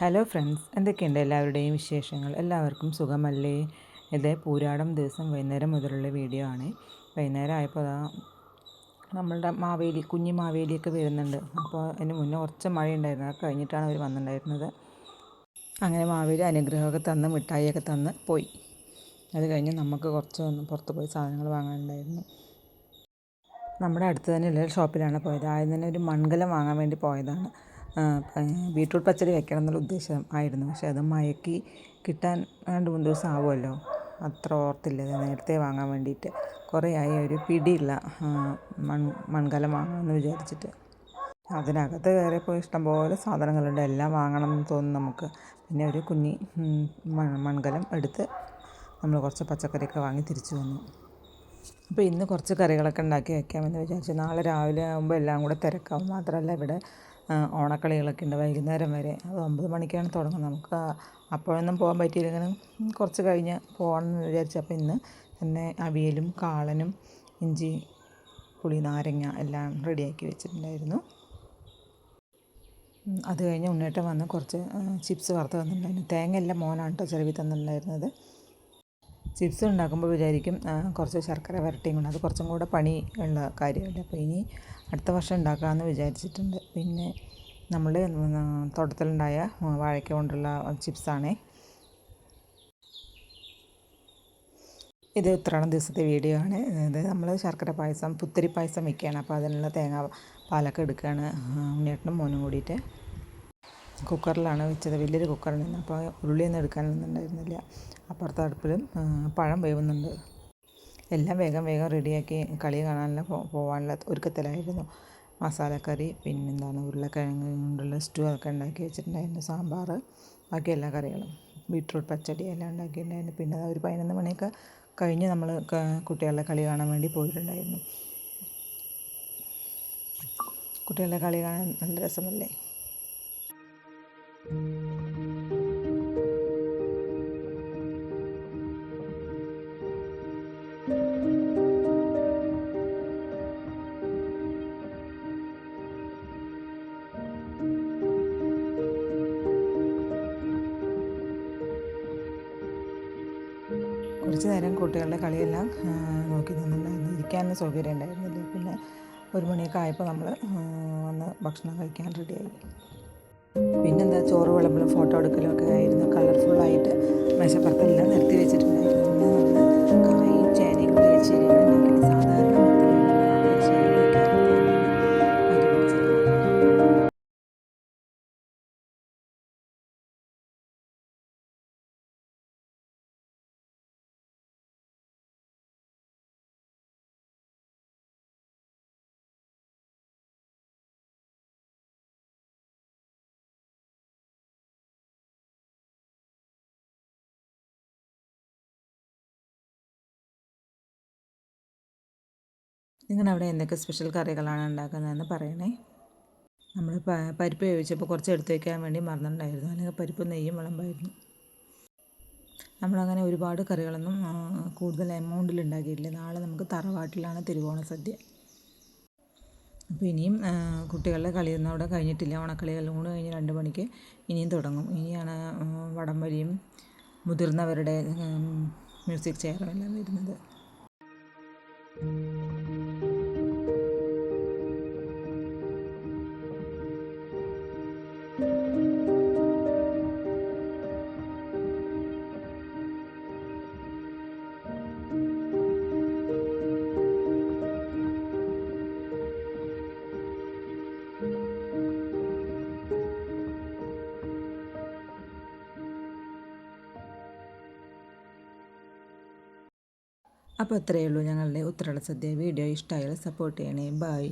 Hello friends എന്തൊക്കെയുണ്ട് എല്ലാവരുടെയും വിശേഷങ്ങൾ? എല്ലാവർക്കും സുഖമല്ലേ? ഇത് പൂരാടം ദിവസം വൈകുന്നേരം മുതലുള്ള വീഡിയോ ആണ്. വൈകുന്നേരം ആയപ്പോൾ നമ്മളുടെ മാവേലി കുഞ്ഞു മാവേലിയൊക്കെ വരുന്നുണ്ട്. അപ്പോൾ അതിന് മുന്നേ കുറച്ച് മഴ ഉണ്ടായിരുന്നു അത് കഴിഞ്ഞിട്ടാണ് അവർ വന്നിട്ടുണ്ടായിരുന്നത്. അങ്ങനെ മാവേലി അനുഗ്രഹമൊക്കെ തന്ന് മിഠായിയൊക്കെ തന്ന് പോയി. അത് കഴിഞ്ഞ് നമുക്ക് കുറച്ച് പുറത്ത് പോയി സാധനങ്ങൾ വാങ്ങാനുണ്ടായിരുന്നു. നമ്മുടെ അടുത്ത് തന്നെയുള്ള ഷോപ്പിലാണ് പോയത്. ആദ്യം തന്നെ ഒരു മൺകലം വാങ്ങാൻ വേണ്ടി പോയതാണ്. ബീട്രൂട്ട് പച്ചടി വെക്കണം എന്നുള്ള ഉദ്ദേശം ആയിരുന്നു. പക്ഷേ അത് മയക്കി കിട്ടാൻ രണ്ട് മൂന്ന് ദിവസം ആവുമല്ലോ. അത്ര ഓർത്തില്ല. നേരത്തെ വാങ്ങാൻ വേണ്ടിയിട്ട്. കുറേ ആയി. ഒരു പിടിയില്ല. മൺ മൺകലം വാങ്ങാമെന്ന് വിചാരിച്ചിട്ട്. അതിനകത്ത് കയറിയപ്പോൾ ഇഷ്ടംപോലെ സാധനങ്ങളുണ്ട്. എല്ലാം വാങ്ങണം എന്ന് തോന്നും നമുക്ക്. പിന്നെ ഒരു കുഞ്ഞി മൺകലം എടുത്ത് നമ്മൾ കുറച്ച് പച്ചക്കറിയൊക്കെ വാങ്ങി തിരിച്ചു വന്നു. അപ്പോൾ ഇന്ന് കുറച്ച് കറികളൊക്കെ ഉണ്ടാക്കി വെക്കാമെന്ന് വിചാരിച്ചു. നാളെ രാവിലെ ആകുമ്പോൾ എല്ലാം കൂടെ തിരക്കാവും. മാത്രമല്ല ഇവിടെ ഓണക്കളികളൊക്കെ ഉണ്ട്. വൈകുന്നേരം വരെ. അത് ഒമ്പത് മണിക്കാണ് തുടങ്ങുന്നത്. നമുക്ക് അപ്പോഴൊന്നും പോകാൻ പറ്റിയില്ലെങ്കിലും കുറച്ച് കഴിഞ്ഞ് പോകണമെന്ന് വിചാരിച്ചു. അപ്പോൾ ഇന്ന് തന്നെ അവിയലും കാളനും ഇഞ്ചി പുളി നാരങ്ങ എല്ലാം റെഡിയാക്കി വെച്ചിട്ടുണ്ടായിരുന്നു. അത് കഴിഞ്ഞ് ഉണ്ണേട്ടം വന്ന് കുറച്ച് ചിപ്സ് വറുത്ത് തന്നിട്ടുണ്ടായിരുന്നു. തേങ്ങ എല്ലാം മോനാണ് കേട്ടോ ചെറുവി തന്നിട്ടുണ്ടായിരുന്നത്. ചിപ്സ് ഉണ്ടാക്കുമ്പോൾ വിചാരിക്കും കുറച്ച് ശർക്കര വരട്ടിയും കൊണ്ട് അത് കുറച്ചും കൂടെ പണി ഉള്ള കാര്യമല്ല. അപ്പോൾ ഇനി അടുത്ത വർഷം ഉണ്ടാക്കാമെന്ന് വിചാരിച്ചിട്ടുണ്ട്. പിന്നെ നമ്മൾ തോട്ടത്തിലുണ്ടായ വാഴയ്ക്ക കൊണ്ടുള്ള ചിപ്സാണേ. ഇത് ഉത്രാടം ദിവസത്തെ വീഡിയോ ആണ്. ഇത് നമ്മൾ ശർക്കര പായസം പുത്തിരി പായസം വയ്ക്കുകയാണ് അപ്പോൾ അതിനുള്ള തേങ്ങ പാലൊക്കെ എടുക്കുകയാണ് ഉണ്ണിയേട്ടനും മോനും കൂടിയിട്ട്. കുക്കറിലാണ് വെച്ചത്. വലിയൊരു കുക്കറിൽ നിന്ന്. അപ്പോൾ ഉള്ളിയൊന്നും എടുക്കാനൊന്നും ഉണ്ടായിരുന്നില്ല. അപ്പുറത്തെ അടുപ്പിലും പഴം വേവുന്നുണ്ട്. എല്ലാം വേഗം വേഗം റെഡിയാക്കി കളി കാണാനുള്ള പോകാനുള്ള ഒരുക്കത്തിലായിരുന്നു. മസാലക്കറി പിന്നെന്താണ് ഉരുളക്കിഴങ്ങ് കൊണ്ടുള്ള സ്റ്റൂ ഒക്കെ ഉണ്ടാക്കി വെച്ചിട്ടുണ്ടായിരുന്നു സാമ്പാർ ബാക്കി എല്ലാ കറികളും. ബീട്രൂട്ട് പച്ചടി എല്ലാം ഉണ്ടാക്കിയിട്ടുണ്ടായിരുന്നു. പിന്നെ ഒരു പതിനൊന്ന് മണിയൊക്കെ കഴിഞ്ഞ് നമ്മൾ കുട്ടികളുടെ കളി കാണാൻ വേണ്ടി പോയിട്ടുണ്ടായിരുന്നു. കുട്ടികളുടെ കളി കാണാൻ നല്ല രസമല്ലേ? കുറച്ച് നേരം കുട്ടികളുടെ കളിയെല്ലാം നോക്കി നിന്നുണ്ടായിരുന്നു ഇരിക്കാൻ സൗകര്യം ഉണ്ടായിരുന്നില്ല. പിന്നെ ഒരു മണിയൊക്കെ ആയപ്പോൾ നമ്മൾ വന്ന് ഭക്ഷണം കഴിക്കാൻ റെഡിയായി. പിന്നെന്താ ചോറ് വിളമ്പലും ഫോട്ടോ എടുക്കലും ഒക്കെ ആയിരുന്നു. കളർഫുള്ളായിട്ട് മേശപ്പുറത്തെല്ലാം നിർത്തി വെച്ചിട്ടുണ്ടായിരുന്നു. നിങ്ങളവിടെ എന്തൊക്കെ സ്പെഷ്യൽ കറികളാണ് ഉണ്ടാക്കുന്നതെന്ന് പറയണേ. നമ്മൾ പരിപ്പ് വേവിച്ചപ്പോൾ കുറച്ച് എടുത്തു വയ്ക്കാൻ വേണ്ടി മറന്നിട്ടുണ്ടായിരുന്നു അല്ലെങ്കിൽ പരിപ്പ് നെയ്യും വിളമ്പായിരുന്നു. നമ്മളങ്ങനെ ഒരുപാട് കറികളൊന്നും കൂടുതൽ എമൗണ്ടിൽ ഉണ്ടാക്കിയിട്ടില്ല. നാളെ നമുക്ക് തറവാട്ടിലാണ് തിരുവോണ സദ്യ. അപ്പോൾ ഇനിയും കുട്ടികളുടെ കളിയൊന്നും അവിടെ കഴിഞ്ഞിട്ടില്ല. ഓണക്കളികളും കൂടെ കഴിഞ്ഞ് രണ്ട് മണിക്ക് ഇനിയും തുടങ്ങും. ഇനിയാണ് വടംവലിയും മുതിർന്നവരുടെ മ്യൂസിക് ചെയറും എല്ലാം വരുന്നത്. അപ്പോൾ ഇത്രയേ ഉള്ളൂ ഞങ്ങളുടെ ഉത്രാട സദ്യ വീഡിയോ ഇഷ്ടമായാൽ സപ്പോർട്ട് ചെയ്യണേ. ബായ്